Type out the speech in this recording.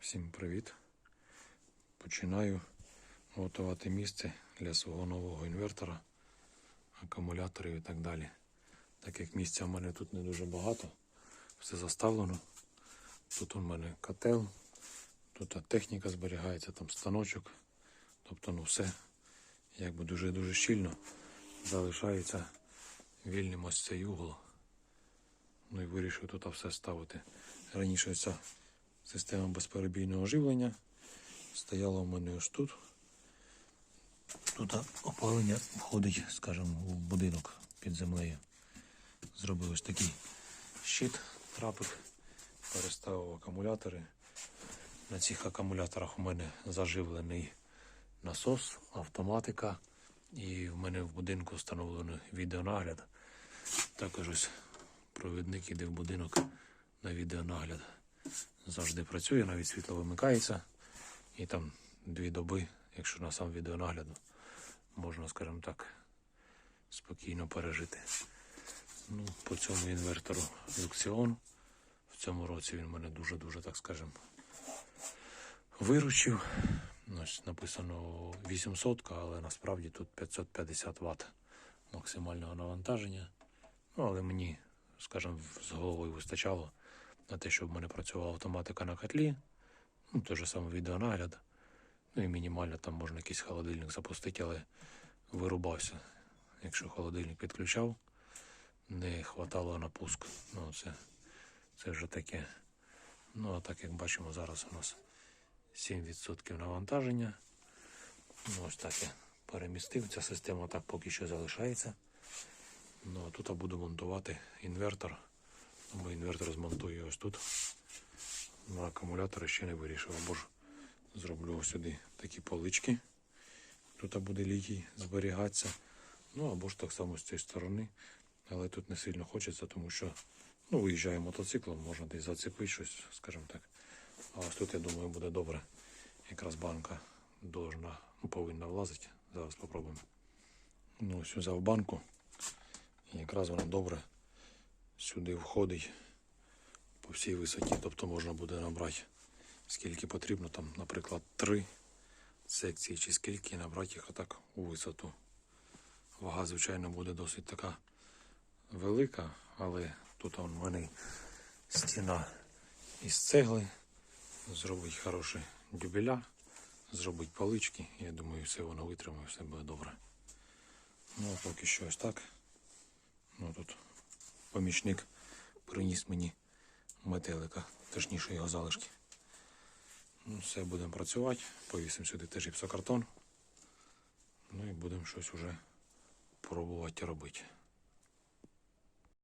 Всім привіт. Починаю готувати місце для свого нового інвертора, акумуляторів і так далі. Так як місця в мене тут не дуже багато, все заставлено. Тут у мене котел, тут техніка зберігається, там станочок. Тобто ну все якби дуже-дуже щільно залишається вільним ось цей угол. Ну і вирішив тут все ставити. Раніше ця система безперебійного живлення стояла у мене ось тут. Тут опалення входить, скажімо, в будинок під землею. Зробив ось такий щит, трапик, переставив акумулятори. На цих акумуляторах у мене заживлений насос, автоматика. І в мене в будинку встановлено відеонагляд. Також ось провідник іде в будинок на відеонагляд. Завжди працює, навіть світло вимикається. І там дві доби, якщо на сам відеонагляд, можна, скажімо так, спокійно пережити. Ну, по цьому інвертору Люксіон. В цьому році він мене дуже-дуже, так скажемо, виручив. Ось написано 800, але насправді тут 550 Вт максимального навантаження. Ну, але мені, скажімо, з головою вистачало на те, щоб в мене працювала автоматика на котлі. Ну, той же самий відеонагляд. Ну і мінімально там можна якийсь холодильник запустити, але вирубався. Якщо холодильник підключав, не хватало на пуск. Ну, це, це вже таке. Ну, а так як бачимо, зараз у нас 7% навантаження. Ну, ось так я перемістив. Ця система так поки що залишається. Ну, а тут я буду монтувати інвертор. Бо інвертор змонтую ось тут. На акумулятори ще не вирішив. Або ж зроблю ось сюди такі полички. Тут буде літій зберігатися. Ну або ж так само з цієї сторони. Але тут не сильно хочеться, тому що ну, виїжджає мотоциклом, можна десь зацепити щось, скажімо так. А ось тут, я думаю, буде добре. Якраз банка должна, ну, повинна влазити. Зараз спробуємо. Ну, ось взяв банку. І якраз вона добре сюди входить по всій висоті. Тобто можна буде набрати скільки потрібно, там, наприклад, три секції чи скільки, і набрати їх отак у висоту. Вага, звичайно, буде досить така велика, але тут в мене стіна із цегли. Зробить хороші дюбеля, зробить палички. Я думаю, все воно витримає, все буде добре. Ну, поки що ось так. Ну тут помічник приніс мені метелика, точніше його залишки. Ну, все, будемо працювати. Повісимо сюди теж гіпсокартон. Ну і будемо щось уже пробувати робити.